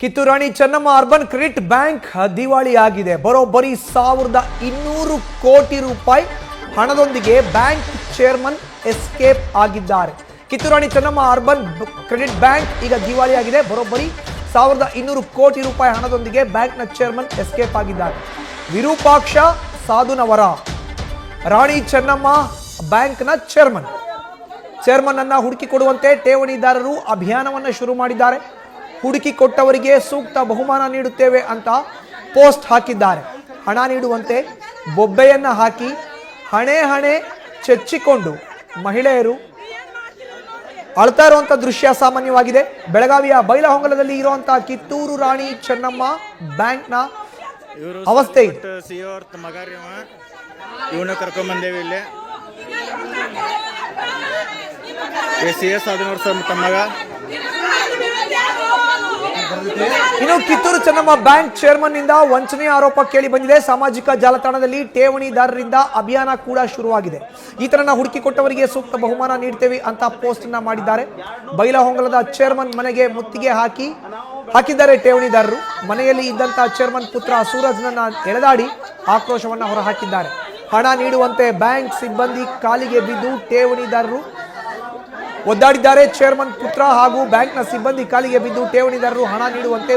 Kitturani Chennamma urban credit bank ದಿವಾಳಿ ಆಗಿದೆ ಬರೋಬ್ಬರಿ ಸಾವಿರದ ಇನ್ನೂರು ಕೋಟಿ ರೂಪಾಯಿ ಹಣದೊಂದಿಗೆ ಬ್ಯಾಂಕ್ ಚೇರ್ಮನ್ ಎಸ್ಕೇಪ್ ಆಗಿದ್ದಾರೆ. Kitturani Chennamma urban credit bank ಈಗ ದಿವಾಳಿ ಆಗಿದೆ ಬರೋಬ್ಬರಿ ಸಾವಿರದ ಇನ್ನೂರು ಕೋಟಿ ರೂಪಾಯಿ ಹಣದೊಂದಿಗೆ ಬ್ಯಾಂಕ್ನ ಚೇರ್ಮನ್ ಎಸ್ಕೇಪ್ ಆಗಿದ್ದಾರೆ. ವಿರೂಪಾಕ್ಷ ಸಾಧುನವರ, ರಾಣಿ ಚೆನ್ನಮ್ಮ ಬ್ಯಾಂಕ್ನ ಚೇರ್ಮನ್ ಚೇರ್ಮನ್ ಅನ್ನ ಹುಡುಕಿ ಕೊಡುವಂತೆ ಠೇವಣಿದಾರರು ಅಭಿಯಾನವನ್ನು ಶುರು ಮಾಡಿದ್ದಾರೆ. ಹುಡುಕಿ ಕೊಟ್ಟವರಿಗೆ ಸೂಕ್ತ ಬಹುಮಾನ ನೀಡುತ್ತೇವೆ ಅಂತ ಪೋಸ್ಟ್ ಹಾಕಿದ್ದಾರೆ. ಹಣ ನೀಡುವಂತೆ ಬೊಬ್ಬೆಯನ್ನ ಹಾಕಿ ಹಣೆ ಹಣೆ ಚೆಚ್ಚಿಕೊಂಡು ಮಹಿಳೆಯರು ಅಳ್ತಾ ಇರುವಂಥ ದೃಶ್ಯ ಸಾಮಾನ್ಯವಾಗಿದೆ. ಬೆಳಗಾವಿಯ ಬೈಲಹೊಂಗಲದಲ್ಲಿ ಇರುವಂತಹ ಕಿತ್ತೂರು ರಾಣಿ ಚೆನ್ನಮ್ಮ ಬ್ಯಾಂಕ್ನ ನ ಅವಸ್ಥೆ ಇವನ್ನ ಕರ್ಕೊಂಡ್ ಬಂದೇವಿ ಇಲ್ಲಿ. ಎಸ್ ಆದಿನವ್ರ ಸರ್ ತಮ್ಮ ಇನ್ನು ಕಿತ್ತೂರು ಚೆನ್ನಮ್ಮ ಬ್ಯಾಂಕ್ ಚೇರ್ಮನ್ನಿಂದ ವಂಚನೆ ಆರೋಪ ಕೇಳಿ ಬಂದಿದೆ. ಸಾಮಾಜಿಕ ಜಾಲತಾಣದಲ್ಲಿ ಠೇವಣಿದಾರರಿಂದ ಅಭಿಯಾನ ಕೂಡ ಶುರುವಾಗಿದೆ. ಈತನನ್ನ ಹುಡುಕಿ ಕೊಟ್ಟವರಿಗೆ ಸೂಕ್ತ ಬಹುಮಾನ ನೀಡ್ತೇವೆ ಅಂತ ಪೋಸ್ಟ್ ಅನ್ನ ಮಾಡಿದ್ದಾರೆ. ಬೈಲಹೊಂಗಲದ ಚೇರ್ಮನ್ ಮನೆಗೆ ಮುತ್ತಿಗೆ ಹಾಕಿ, ಹಾಕಿದ್ದಾರೆ ಠೇವಣಿದಾರರು. ಮನೆಯಲ್ಲಿ ಇದ್ದಂತಹ ಚೇರ್ಮನ್ ಪುತ್ರ ಸೂರಜ್ನನ್ನ ಎಳೆದಾಡಿ ಆಕ್ರೋಶವನ್ನ ಹೊರಹಾಕಿದ್ದಾರೆ. ಹಣ ನೀಡುವಂತೆ ಬ್ಯಾಂಕ್ ಸಿಬ್ಬಂದಿ ಕಾಲಿಗೆ ಬಿದ್ದು ಠೇವಣಿದಾರರು ಒದ್ದಾಡಿದ್ದಾರೆ. ಚೇರ್ಮನ್ ಪುತ್ರ ಹಾಗೂ ಬ್ಯಾಂಕ್ನ ಸಿಬ್ಬಂದಿ ಕಾಲಿಗೆ ಬಿದ್ದು ಠೇವಣಿದಾರರು ಹಣ ನೀಡುವಂತೆ